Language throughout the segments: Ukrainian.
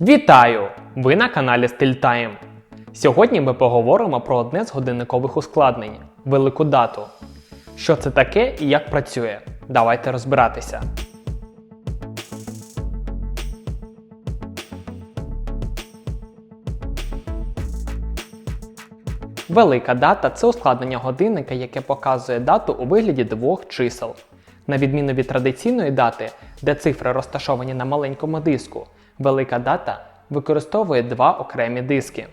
Вітаю! Ви на каналі StillTime. Сьогодні ми поговоримо про одне з годинникових ускладнень велику дату. Що це таке і як працює? Давайте розбиратися. Велика дата це ускладнення годинника, яке показує дату у вигляді двох чисел. На відміну від традиційної дати, де цифри розташовані на маленькому диску, велика дата використовує два окремі диски.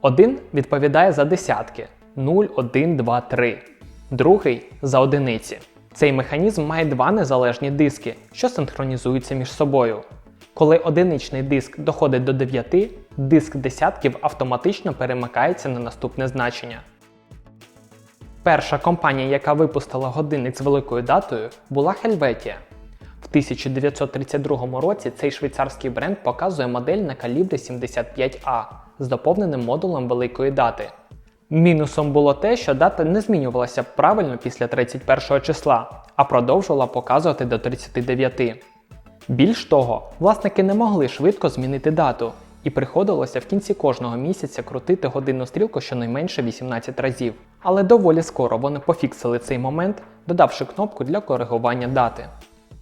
Один відповідає за десятки 0, 1, 2, 3, другий за одиниці. Цей механізм має два незалежні диски, що синхронізуються між собою. Коли одиничний диск доходить до 9, диск десятків автоматично перемикається на наступне значення. Перша компанія, яка випустила годинник з великою датою, була Helvetia. В 1932 році цей швейцарський бренд показує модель на калібрі 75А з доповненим модулем великої дати. Мінусом було те, що дата не змінювалася правильно після 31 числа, а продовжувала показувати до 39. Більш того, власники не могли швидко змінити дату, і приходилося в кінці кожного місяця крутити годинну стрілку щонайменше 18 разів. Але доволі скоро вони пофіксили цей момент, додавши кнопку для коригування дати.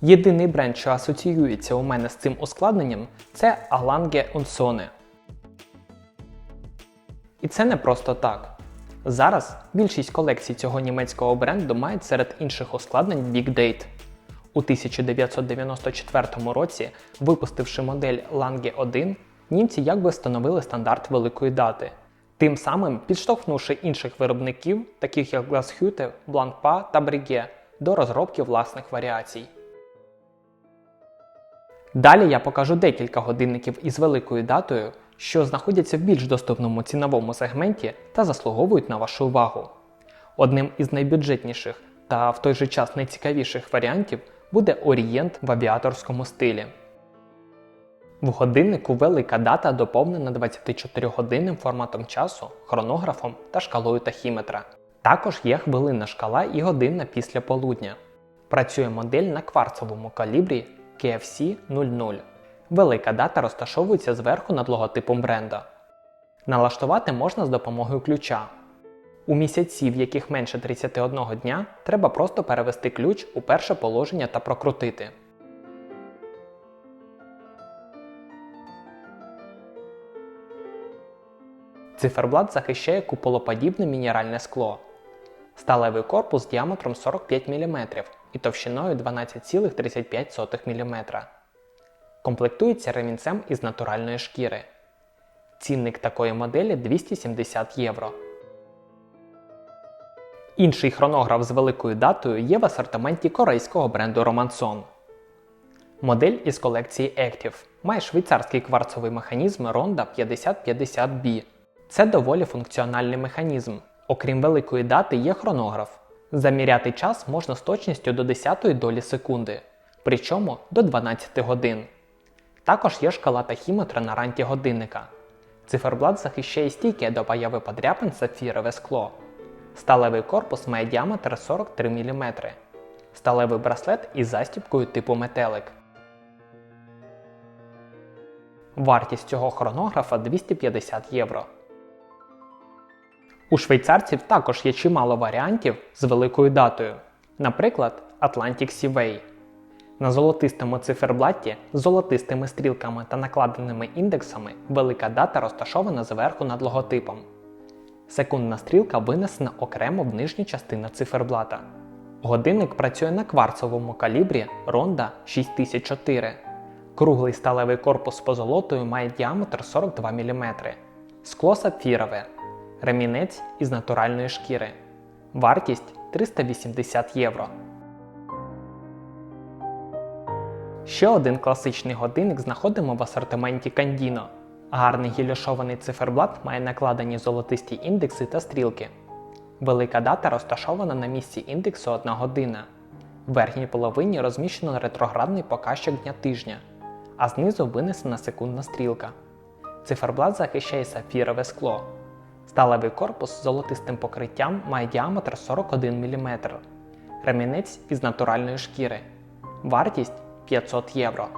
Єдиний бренд, що асоціюється у мене з цим ускладненням, це Alange Unsone. І це не просто так. Зараз більшість колекцій цього німецького бренду мають серед інших ускладнень Big Date. У 1994 році, випустивши модель Lange 1, німці якби встановили стандарт великої дати, тим самим підштовхнувши інших виробників, таких як Glashütte, Blancpain та Breguet, до розробки власних варіацій. Далі я покажу декілька годинників із великою датою, що знаходяться в більш доступному ціновому сегменті та заслуговують на вашу увагу. Одним із найбюджетніших та в той же час найцікавіших варіантів буде Орієнт в авіаторському стилі. В годиннику велика дата доповнена 24-годинним форматом часу, хронографом та шкалою тахіметра. Також є хвилинна шкала і годинна після полудня. Працює модель на кварцовому калібрі KFC 00. Велика дата розташовується зверху над логотипом бренда. Налаштувати можна з допомогою ключа. У місяці, в яких менше 31 дня, треба просто перевести ключ у перше положення та прокрутити. Циферблат захищає куполоподібне мінеральне скло. Сталевий корпус діаметром 45 мм і товщиною 12,35 мм. Комплектується ремінцем із натуральної шкіри. Цінник такої моделі 270 євро. Інший хронограф з великою датою є в асортименті корейського бренду Romanson. Модель із колекції Active має швейцарський кварцовий механізм Ronda 5050B. Це доволі функціональний механізм. Окрім великої дати, є хронограф. Заміряти час можна з точністю до 10 долі секунди, причому до 12 годин. Також є шкала тахіметра на ранті годинника. Циферблат захищає стійке до появи подряпин сапфірове скло. Сталевий корпус має діаметр 43 мм. Сталевий браслет із застіпкою типу метелик. Вартість цього хронографа 250 євро. У швейцарців також є чимало варіантів з великою датою, наприклад, Atlantic Seaway. На золотистому циферблаті з золотистими стрілками та накладеними індексами велика дата розташована зверху над логотипом. Секундна стрілка винесена окремо в нижню частину циферблата. Годинник працює на кварцовому калібрі Ronda 6004. Круглий сталевий корпус з позолотою має діаметр 42 мм. Скло сапфірове. Ремінець із натуральної шкіри. Вартість 380 євро. Ще один класичний годинник знаходимо в асортименті Candino. Гарний гілішований циферблат має накладені золотисті індекси та стрілки. Велика дата розташована на місці індексу 1 година. В верхній половині розміщено ретроградний показчик дня тижня, а знизу винесена секундна стрілка. Циферблат захищає сапфірове скло. Сталевий корпус з золотистим покриттям має діаметр 41 мм. Ремінець із натуральної шкіри. Вартість 500 євро.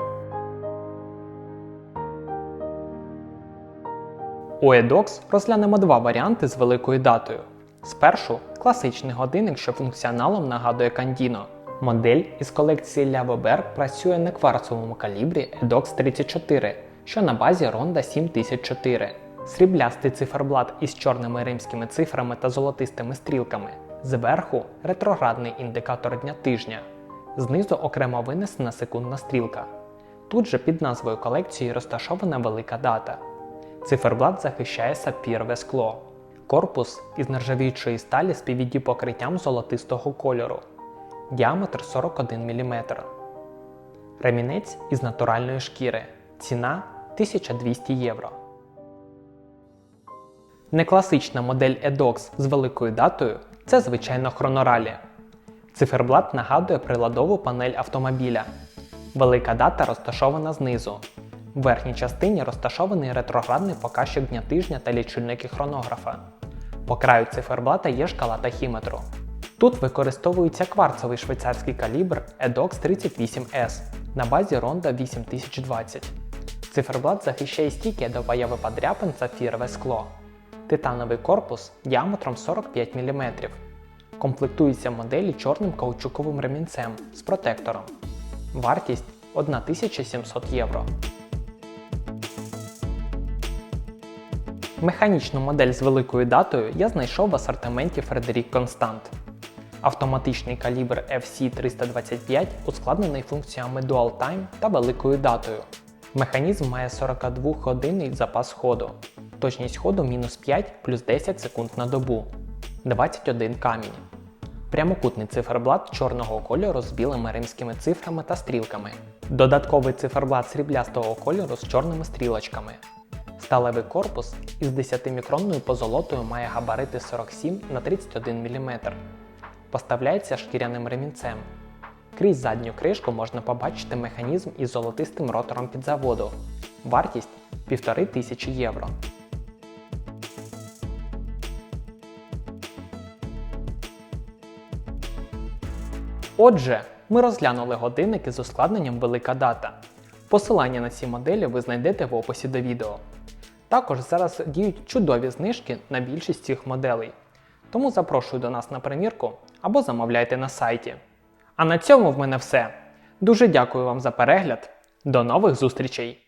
У eDocs розглянемо два варіанти з великою датою. Спершу класичний годинник, що функціоналом нагадує Кандіно. Модель із колекції Ляво працює на кварцовому калібрі eDocs 34, що на базі Ronda 7004. Сріблястий циферблат із чорними римськими цифрами та золотистими стрілками. Зверху ретроградний індикатор дня тижня. Знизу окремо винесена секундна стрілка. Тут же під назвою колекції розташована велика дата. Циферблат захищає сапфірове скло. Корпус із нержавіючої сталі з покриттям золотистого кольору. Діаметр 41 мм. Ремінець із натуральної шкіри. Ціна 1200 євро. Некласична модель eDocs з великою датою це звичайно хроноралі. Циферблат нагадує приладову панель автомобіля. Велика дата розташована знизу. В верхній частині розташований ретроградний показчик дня тижня та лічильники хронографа. По краю циферблата є шкала тахіметру. Тут використовується кварцевий швейцарський калібр eDocs 38S на базі Ronda 8020. Циферблат захищає стійке до появи подряпин сапфірове скло. Титановий корпус діаметром 45 мм. Комплектується моделі чорним каучуковим ремінцем з протектором. Вартість 1700 євро. Механічну модель з великою датою я знайшов в асортименті Фредерік Констант. Автоматичний калібр FC325 ускладнений функціями Dual Time та великою датою. Механізм має 42-годинний запас ходу, точність ходу мінус 5 плюс 10 секунд на добу, 21 камінь. Прямокутний циферблат чорного кольору з білими римськими цифрами та стрілками. Додатковий циферблат сріблястого кольору з чорними стрілочками. Сталевий корпус із 10-мікронною позолотою має габарити 47 на 31 мм. Поставляється шкіряним ремінцем. Крізь задню кришку можна побачити механізм із золотистим ротором під заводу. Вартість 1500 євро. Отже, ми розглянули годинники з ускладненням велика дата. Посилання на ці моделі ви знайдете в описі до відео. Також зараз діють чудові знижки на більшість цих моделей. Тому запрошую до нас на примірку або замовляйте на сайті. А на цьому в мене все. Дуже дякую вам за перегляд. До нових зустрічей!